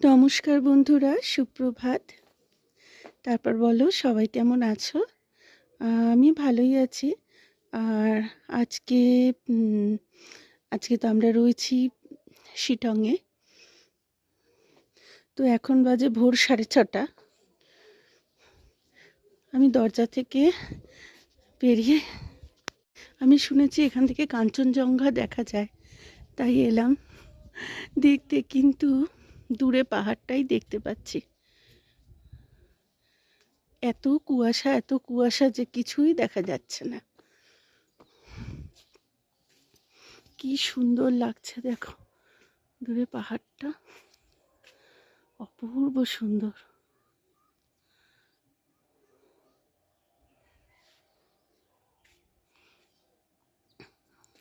নমস্কার বন্ধুরা, সুপ্রভাত। তারপর বলো, সবাই কেমন আছো? আমি ভালোই আছি। আর আজকে আজকে তো আমরা রয়েছি শিটংয়ে। তো এখন বাজে ভোর সাড়ে ছটা। আমি দরজা থেকে বেরিয়ে, আমি শুনেছি এখান থেকে কাঞ্চনজঙ্ঘা দেখা যায়। তাই এলাম। দেখতে কিন্তু দূরে পাহাড়টাই দেখতে পাচ্ছি। এত কুয়াশা এত কুয়াশা যে কিছুই দেখা যাচ্ছে না। কি সুন্দর লাগছে দেখো। দূরে পাহাড়টা অপূর্ব সুন্দর।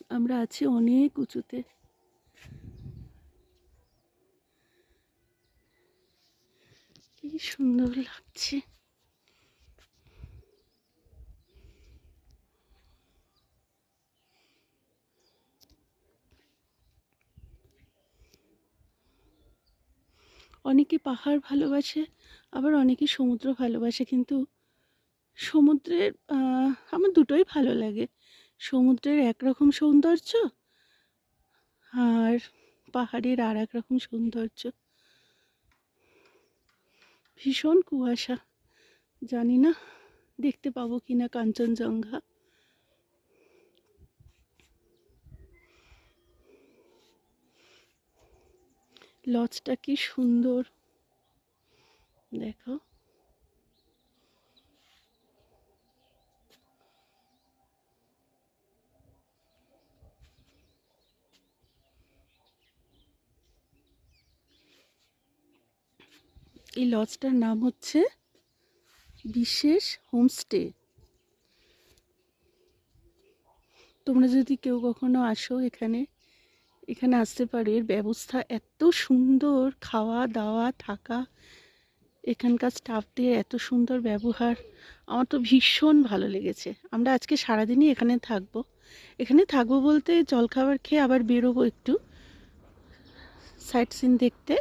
আমরা আছি অনেক উঁচুতে। কি সুন্দর লাগছে। অনেকে পাহাড় ভালোবাসে, আবার অনেকে সমুদ্র ভালোবাসে, কিন্তু সমুদ্রের আমার দুটোই ভালো লাগে। সমুদ্রের একরকম সৌন্দর্য আর পাহাড়ের আর এক রকম সৌন্দর্য। ভীষণ কুয়াশা। জানি না দেখতে পাবো কি না কাঞ্চনজঙ্ঘা। লজটা কি সুন্দর। দেখো। এই লজটার নাম হচ্ছে বিশেষ হোমস্টে। তোমরা যদি কেউ কখনো আসো এখানে এখানে আসতে পারো, এর ব্যবস্থা এত সুন্দর, খাওয়া দাওয়া, থাকা, এখানকার স্টাফদের এত সুন্দর ব্যবহার। আমার তো ভীষণ ভালো লেগেছে। আমরা আজকে সারাদিনই এখানে থাকব। এখানে থাকব বলতে জলখাবার খেয়ে আবার বেরোবো একটু। সাইট সিন দেখতে।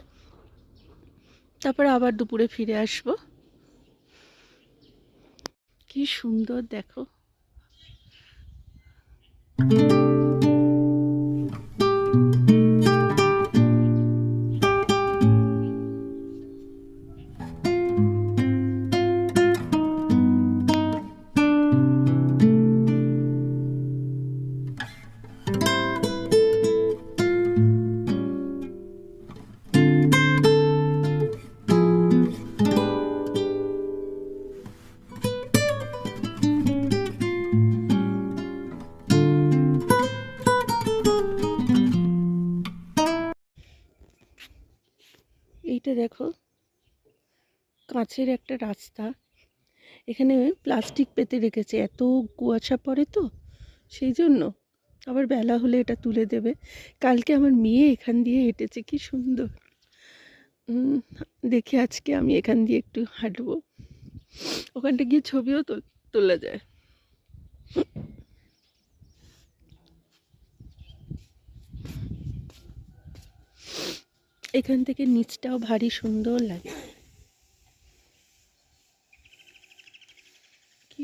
তারপর আবার দুপুরে ফিরে আসব। কি সুন্দর দেখো। কাঁচের একটা রাস্তা। এখানে প্লাস্টিক পেতে রেখেছে। এত কুয়াশা পড়ে তো সেই জন্য আবার বেলা হলে এটা তুলে দেবে। কালকে আমার মেয়ে এখান দিয়ে হেঁটেছে, কি সুন্দর। দেখি আজকে আমি এখান দিয়ে একটু হাঁটবো। ওখানটা গিয়ে ছবিও তোলা যায়। এখান থেকে নিচটাও ভারী সুন্দর লাগে।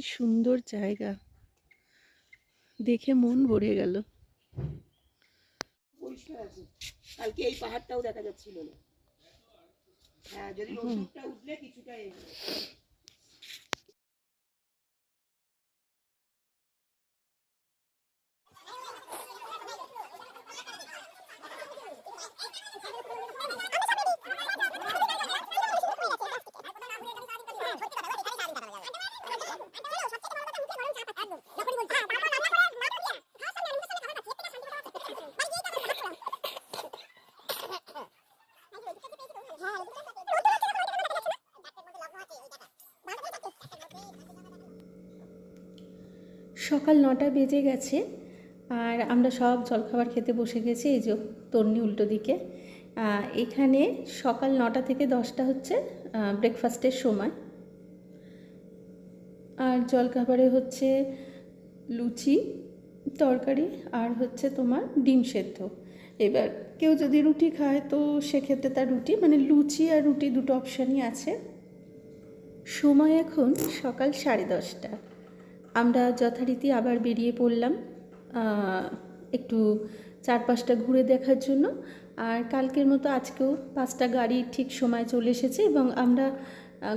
সুন্দর জায়গা। দেখে মন ভরে গেল। পরিষ্কার আছে। কালকে এই পাহাড়টাও দেখা যাচ্ছিল না। হ্যাঁ যদি উঠলে কিছুটা সকাল নটা বেজে গেছে, আর আমরা সব জলখাবার খেতে বসে গেছি, এই যে তন্নি উল্টো দিকে। এখানে সকাল নটা থেকে দশটা হচ্ছে ব্রেকফাস্টের সময়। আর জলখাবারে হচ্ছে লুচি, তরকারি, আর হচ্ছে তোমার ডিম সেদ্ধ। এবার কেউ যদি রুটি খায়, তো সেক্ষেত্রে তার রুটি মানে লুচি আর রুটি দুটো অপশানই আছে। সময় এখন সকাল সাড়ে দশটা। আমরা যথারীতি আবার বেরিয়ে পড়লাম একটু চারপাশটা ঘুরে দেখার জন্য। আর কালকের মতো আজকেও পাঁচটা গাড়ি ঠিক সময় চলে এসেছে এবং আমরা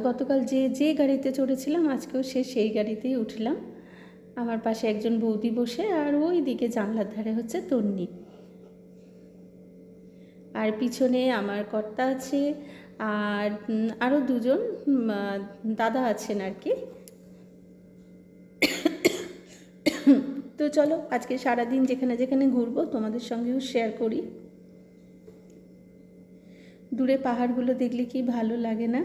গতকাল যে যে গাড়িতে চড়েছিলাম আজকেও সে সেই গাড়িতেই উঠলাম। আমার পাশে একজন বৌদি বসে আর ওই দিকে জানলার ধারে হচ্ছে তন্নি। আর পিছনে আমার কর্তা আছে আর আরও দুজন দাদা আছেন আর কি। তো চলো, আজকে সারাদিন যেখানে যেখানে ঘুরবো, তোমাদের সঙ্গেও শেয়ার করি। দূরে পাহাড়গুলো দেখলে কি ভালো লাগে না?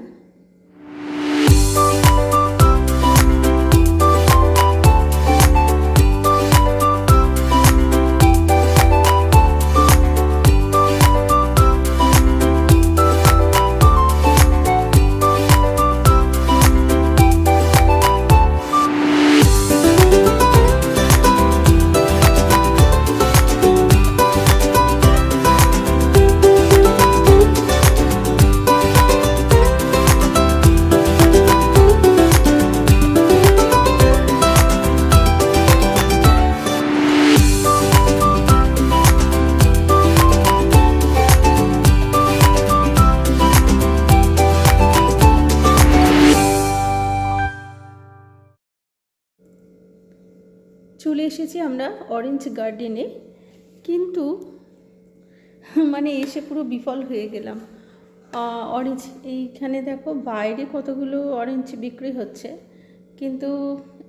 চলে এসেছি আমরা অরেঞ্জ গার্ডেনে কিন্তু মানে এসে পুরো বিফল হয়ে গেলাম। অরেঞ্জ এইখানে দেখো বাইরে কতগুলো অরেঞ্জ বিক্রি হচ্ছে। কিন্তু,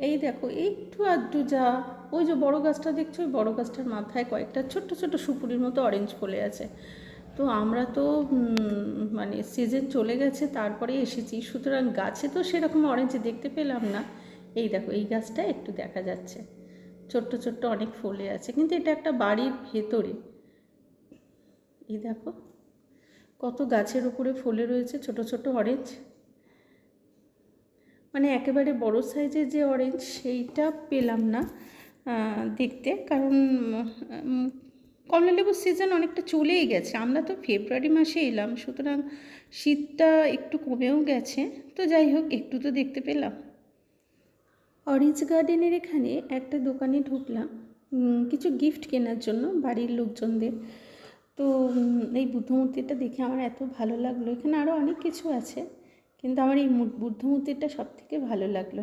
এই দেখো, একটু আধটু যা, ওই যে বড় গাছটা দেখছ, ওই বড় গাছটার মাথায় কয়েকটা ছোট্ট ছোট্ট সুপুরির মতো অরেঞ্জ ফলে আছে। তো আমরা তো মানে সিজন চলে গেছে, তারপরে এসেছি। সুতরাং গাছে তো সেরকম অরেঞ্জ দেখতে পেলাম না। এই দেখো, এই গাছটা একটু দেখা যাচ্ছে। ছোট্ট ছোট্ট অনেক ফলে আছে কিন্তু এটা একটা বাড়ির ভেতরে। এই দেখো কত গাছের উপরে ফলে রয়েছে ছোট ছোট অরেঞ্জ মানে একেবারে বড় সাইজের যে অরেঞ্জ সেইটা পেলাম না দেখতে। কারণ উম, কমলালেবুর সিজন অনেকটা চলেই গেছে। আমরা তো ফেব্রুয়ারি মাসে এলাম সুতরাং শীতটা একটু কমেও গেছে। তো যাই হোক একটু তো দেখতে পেলাম। অরেঞ্জ গার্ডেনের এখানে একটা দোকানে ঢুকলাম। কিছু গিফট কেনার জন্য বাড়ির লোকজনদের। তো এই বুদ্ধমূর্তিটা দেখে আমার এত ভালো লাগল। এখানে আরও অনেক কিছু আছে, কিন্তু আমার এই বুদ্ধমূর্তিটা সব থেকে ভালো লাগল।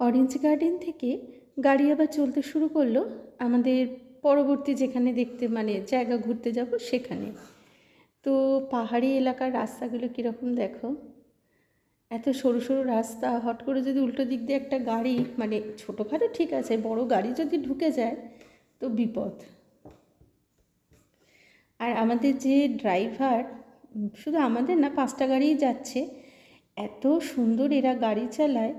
অরেঞ্জ গার্ডেন থেকে গাড়ি আবার চলতে শুরু করল। আমাদের পরবর্তী যেখানে দেখতে মানে জায়গা ঘুরতে যাব সেখানে। তো পাহাড়ি এলাকার রাস্তাগুলো কীরকম দেখো? এত সরু সরু রাস্তা, হট করে যদি উল্টো দিক দিয়ে একটা গাড়ি মানে ছোটোখাটো ঠিক আছে, বড় গাড়ি যদি ঢুকে যায়, তো বিপদ। আর আমাদের যে ড্রাইভার, শুধু আমাদের না, পাঁচটা গাড়িই যাচ্ছে। এত সুন্দর এরা গাড়ি চালায়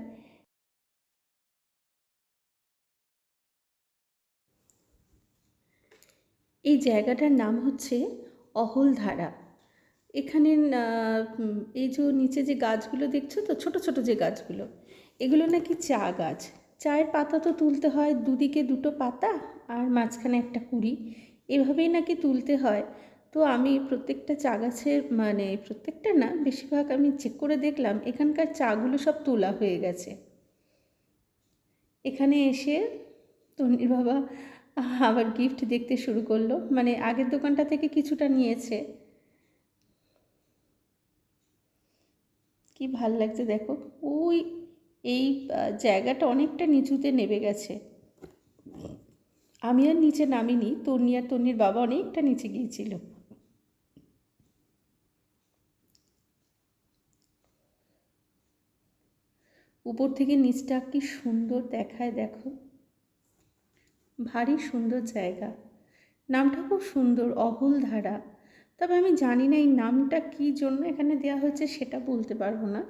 এই জায়গাটার নাম হচ্ছে অহলধারা। এখানে এই যে নিচে যে গাছগুলো দেখছ তো, ছোট ছোট যে গাছগুলো, এগুলো নাকি চা গাছ। চায়ের পাতা তো তুলতে হয় দুদিকে দুটো পাতা আর মাঝখানে একটা কুড়ি। এভাবেই নাকি তুলতে হয়। তো আমি প্রত্যেকটা চা গাছের মানে প্রত্যেকটা না, বেশিরভাগ আমি চেক করে দেখলাম, এখানকার চাগুলো সব তোলা হয়ে গেছে। এখানে এসে তন্নির বাবা আবার গিফট দেখতে শুরু করল। মানে আগের দোকানটা থেকে কিছুটা নিয়েছে। কি ভালো লাগছে দেখো। ওই, এই জায়গাটা অনেকটা নিচুতে নেমে গেছে। আমি আর নিচে নামিনি। তন্নি আর তন্নির বাবা অনেকটা নিচে গিয়েছিল। উপর থেকে নিচটা কি সুন্দর দেখায় দেখো। ভারী সুন্দর জায়গা। নামটা খুব সুন্দর, অহল ধারা। তবে আমি জানি না এই নামটা কী জন্য এখানে দেওয়া হয়েছে, সেটা বলতে পারব না।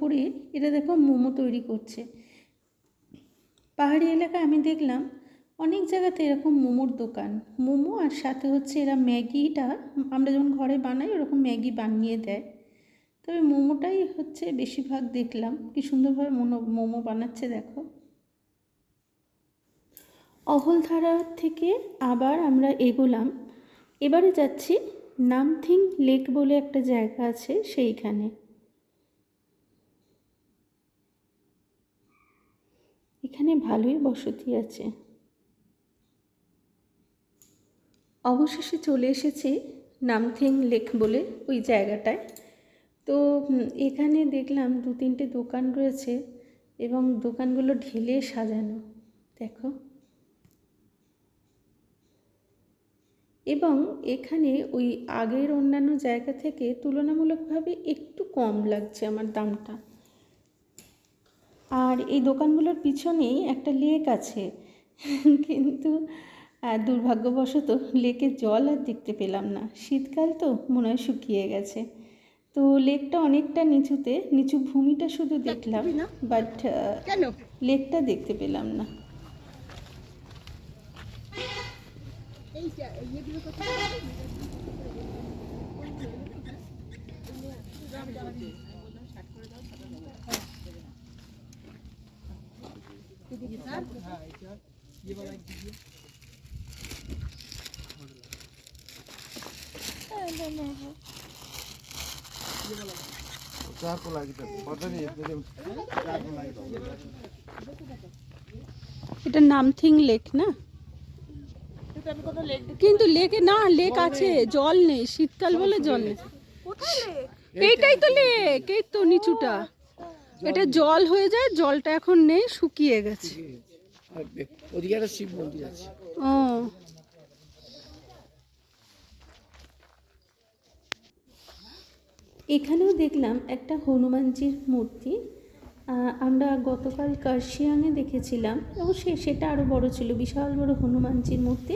উপরে এটা দেখো মোমো তৈরি করছে। পাহাড়ি এলাকায় আমি দেখলাম অনেক জায়গাতে এরকম মোমোর দোকান। মোমো আর সাথে হচ্ছে এরা ম্যাগিটা আমরা যখন ঘরে বানাই ওরকম ম্যাগি বানিয়ে দেয়। তবে মোমোটাই হচ্ছে বেশিরভাগ দেখলাম। কি সুন্দরভাবে মোনো, মোমো বানাচ্ছে দেখো। অহলধারা থেকে আবার আমরা এগোলাম। এবারে যাচ্ছি নামথিং লেক বলে একটা জায়গা আছে সেইখানে। এখানে ভালোই বসতি আছে। অবশেষে চলে এসেছি নামথিং লেক বলে ওই জায়গাটায়। তো এখানে দেখলাম দু তিনটে দোকান রয়েছে এবং দোকানগুলো ঢেলে সাজানো, দেখো। এবং এখানে ওই আগের অন্যান্য জায়গা থেকে তুলনামূলকভাবে একটু কম লাগছে আমার দামটা। আর এই দোকানগুলোর পিছনেই একটা লেক আছে। কিন্তু দুর্ভাগ্যবশত লেকের জল আর দেখতে পেলাম না। শীতকাল তো মনে হয় শুকিয়ে গেছে। তো লেকটা অনেকটা নিচুতে নিচু ভূমিটা শুধু দেখলাম বাট লেকটা দেখতে পেলাম না। এই लागि त पर्छ नि यसले चारको लागि त हुन्छ। এটা নামথিং লেক না কিন্তু লেকে না লেক আছে জল নেই শীতকাল বলে জল নেই এইটাই তো লেক এই তো নিচুটা এটা জল হয়ে যায় জলটা এখন নেই শুকিয়ে গেছে। ওদিকে একটা শিব মন্দির আছে। ও। এখানেও দেখলাম একটা হনুমানজির মূর্তি। আমরা গতকাল কার্শিয়াংয়ে দেখেছিলাম। অবশ্যই সেটা আরও বড় ছিল বিশাল বড় হনুমানজির মূর্তি।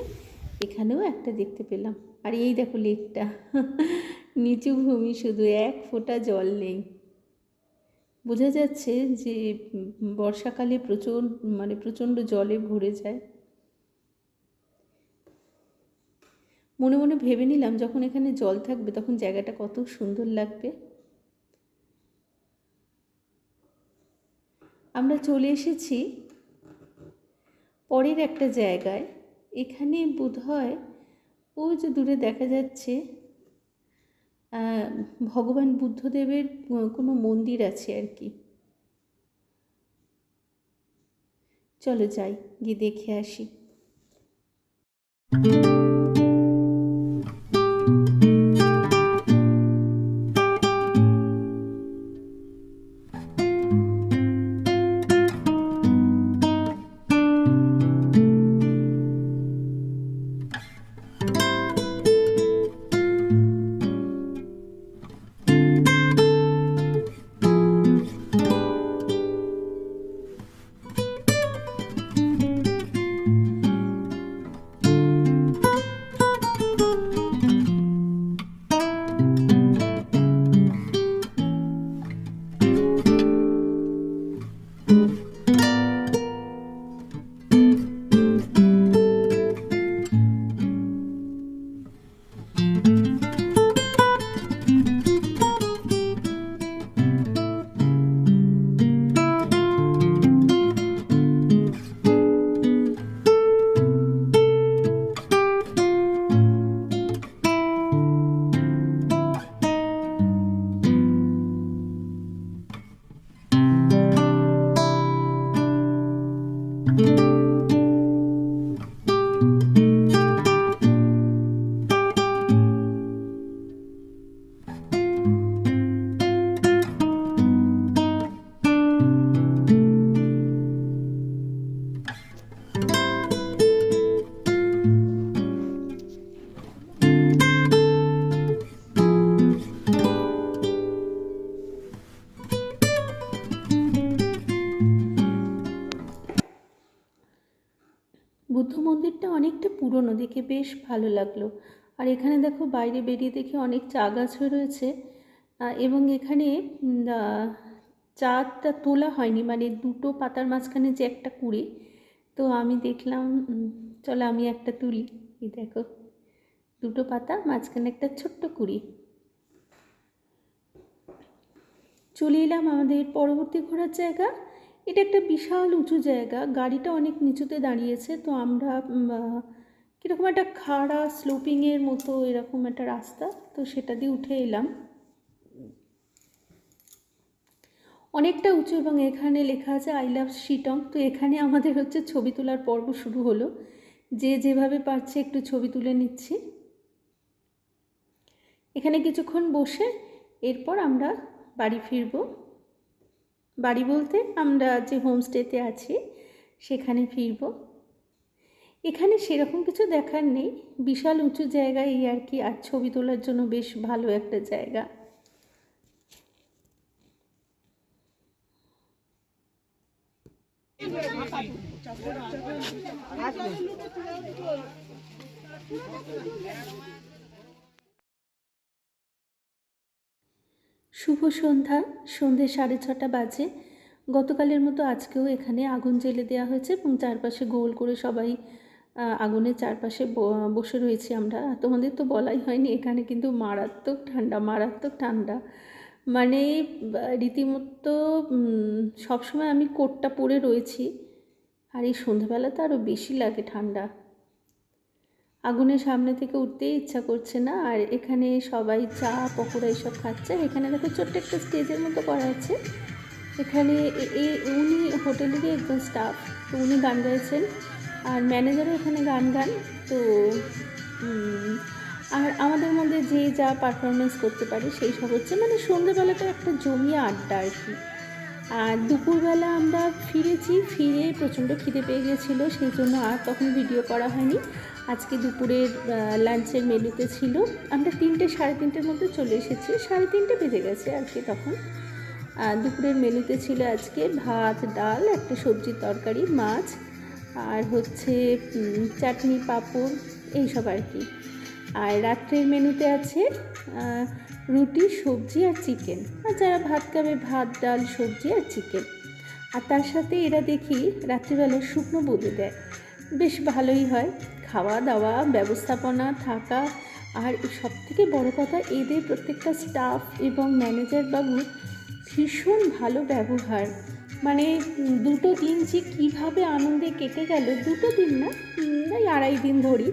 এখানেও একটা দেখতে পেলাম। আর এই দেখো লেকটা। নিচু ভূমি শুধু এক ফোঁটা জল নেই। বোঝা যাচ্ছে যে বর্ষাকালে প্রচুর মানে প্রচণ্ড জলে ভরে যায়। মনে মনে ভেবে নিলাম যখন এখানে জল থাকবে তখন জায়গাটা কত সুন্দর লাগবে। আমরা চলে এসেছি পরের একটা জায়গায়। এখানে বোধহয়, ওই যে দূরে দেখা যাচ্ছে ভগবান বুদ্ধদেবের কোনো মন্দির আছে আর কি। চলো যাই গিয়ে দেখে আসি। বেশ ভালো লাগল। আর এখানে দেখো বাইরে বেরিয়ে দেখি অনেক চা গাছও রয়েছে। এবং এখানে চাটা তোলা হয়নি মানে দুটো পাতার মাঝখানে যে একটা কুড়ি। তো আমি দেখলাম চলো আমি একটা তুলি। এই দেখো, দুটো পাতা মাঝখানে একটা ছোট্ট কুড়ি। চলে এলাম আমাদের পরবর্তী ঘোরার জায়গা। এটা একটা বিশাল উঁচু জায়গা। গাড়িটা অনেক নিচুতে দাঁড়িয়েছে। তো আমরা কীরকম একটা খাড়া স্লোপিংয়ের মতো এরকম একটা রাস্তা, তো সেটা দিয়ে উঠে এলাম। অনেকটা উঁচু এবং এখানে লেখা আছে আই লাভ শিটং তো এখানে আমাদের হচ্ছে ছবি তোলার পর্ব শুরু হলো। যে যেভাবে পারছে একটু ছবি তুলে নিচ্ছি। এখানে কিছুক্ষণ বসে এরপর আমরা বাড়ি ফিরব। বাড়ি বলতে আমরা যে হোমস্টেতে আছি, সেখানে ফিরব। এখানে সেরকম কিছু দেখার নেই। বিশাল উঁচু জায়গা এই আর কি, আর ছবি তোলার জন্য বেশ ভালো একটা জায়গা। শুভ সন্ধ্যা, সন্ধে সাড়ে ছটা বাজে। গতকালের মতো আজকেও এখানে আগুন জ্বেলে দেওয়া হয়েছে এবং চারপাশে গোল করে সবাই আগুনের চারপাশে বসে রয়েছি আমরা। তোমাদের তো বলাই হয়নি, এখানে কিন্তু মারাত্মক ঠান্ডা মারাত্মক ঠান্ডা। মানে রীতিমতো সবসময় আমি কোটটা পরে রয়েছি। আর এই সন্ধ্যাবেলা তো আরও বেশি লাগে ঠান্ডা। আগুনের সামনে থেকে উঠতেই ইচ্ছা করছে না, আর এখানে সবাই চা, পকোড়া এইসব খাচ্ছে। এখানে দেখো ছোট্ট একটা স্টেজের মতো করা আছে। এখানে এ- এ- উনি হোটেলেরই একজন স্টাফ, তো উনি গান গাইছেন। আর ম্যানেজারও এখানে গান গান, তো আর আমাদের মধ্যে যে যা পারফরমেন্স করতে পারে সেই সব হচ্ছে মানে সন্ধ্যেবেলাটা একটা জমিয়ে আড্ডা আর কি। আর দুপুরবেলা আমরা ফিরেছি, ফিরে প্রচণ্ড খিদে পেয়ে গেছিল, সেই জন্য আর তখন ভিডিও করা হয়নি। আজকে দুপুরের লাঞ্চের মেনুতে ছিল, আমরা তিনটে, সাড়ে তিনটের মধ্যে চলে এসেছি, সাড়ে তিনটে বেজে গেছে আর কি তখন। দুপুরের মেনুতে ছিল আজকে ভাত, ডাল, একটা সবজির তরকারি, মাছ আর হচ্ছে চাটনি, পাঁপড়, এইসব আর কি। আর রাত্রের মেনুতে আছে রুটি, সবজি আর চিকেন। আর যারা ভাত খাবে, ভাত, ডাল, সবজি আর চিকেন। আর তার সাথে এরা দেখি রাত্রিবেলা শুকনো বোঁদে দেয়। বেশ ভালোই হয়। খাওয়া দাওয়া, ব্যবস্থাপনা, থাকা আর সব থেকে বড় কথা, এদের প্রত্যেকটা স্টাফ এবং ম্যানেজার বাবু ভীষণ ভালো ব্যবহার। মানে দুটো দিন যে কীভাবে আনন্দে কেটে গেল, দুটো দিন না ওই আড়াই দিন ধরি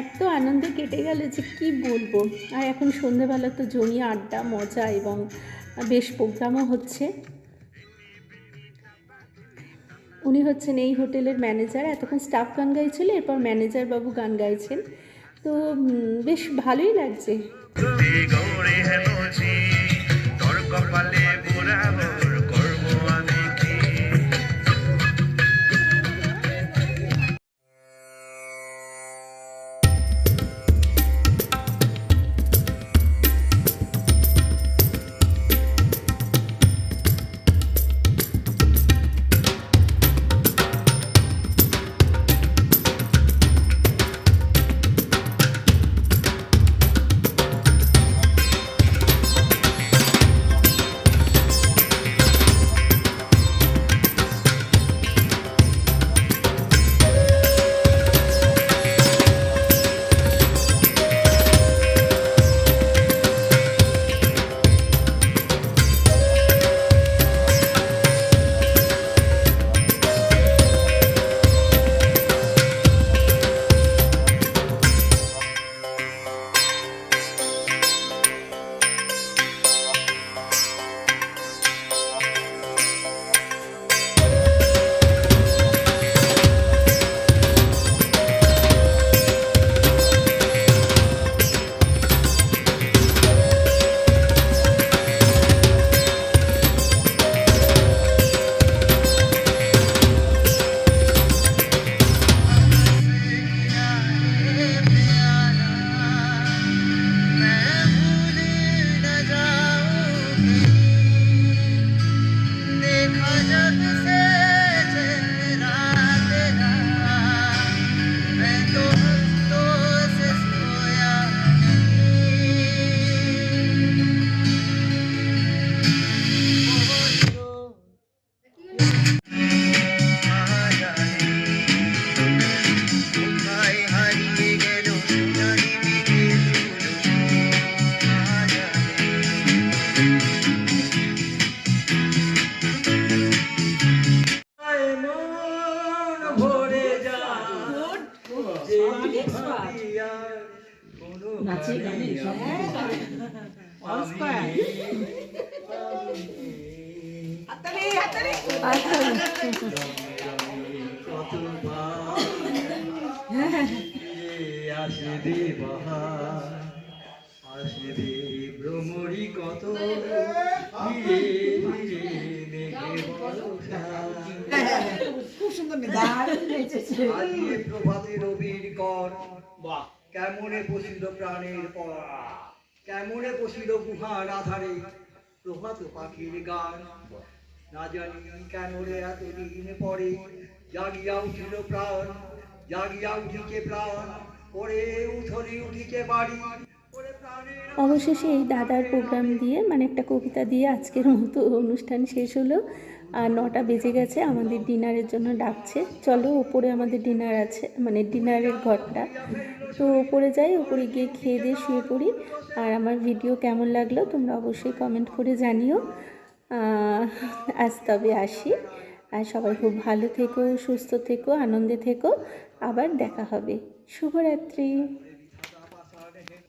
এত আনন্দে কেটে গেল যে কি বলব। আর এখন সন্ধেবেলা তো জমিয়ে আড্ডা, মজা এবং বেশ প্রোগ্রামও হচ্ছে। উনি হচ্ছেন এই হোটেলের ম্যানেজার। এতক্ষণ স্টাফ গান গাইছিল, এরপর ম্যানেজার বাবু গান গাইছেন। তো বেশ ভালোই লাগছে। নাচে গানে সব হাততালি হাততালি আসে রে বাহার আসে রে ভ্রমরি কত ধীরে ধীরে মেঘে বর্ষা খুব সুন্দর প্রভাতে রবির কর কেমনে বসিল প্রাণের পর? কেমনে বসিল গুহার আধারে? প্রভাত পাখির গান। না জানি কেন রে এতদিন পরে জাগিয়া উঠিল প্রাণ, জাগিয়া উঠিছে প্রাণ, পরে উঠলি উঠিছে বাড়ি? অবশেষে এই দাদার প্রোগ্রাম দিয়ে মানে একটা কবিতা দিয়ে আজকের মতো অনুষ্ঠান শেষ হলো। আর নটা বেজে গেছে, আমাদের ডিনারের জন্য ডাকছে। চলো ওপরে আমাদের ডিনার আছে মানে ডিনারের ঘরটা। তো ওপরে যাই ওপরে গিয়ে খেয়ে দিয়ে শুয়ে পড়ি। আর আমার ভিডিও কেমন লাগল তোমরা অবশ্যই কমেন্ট করে জানিও। আজ তবে আসি। আর সবাই খুব ভালো থেকো, সুস্থ থেকো, আনন্দে থেকো। আবার দেখা হবে। শুভরাত্রি।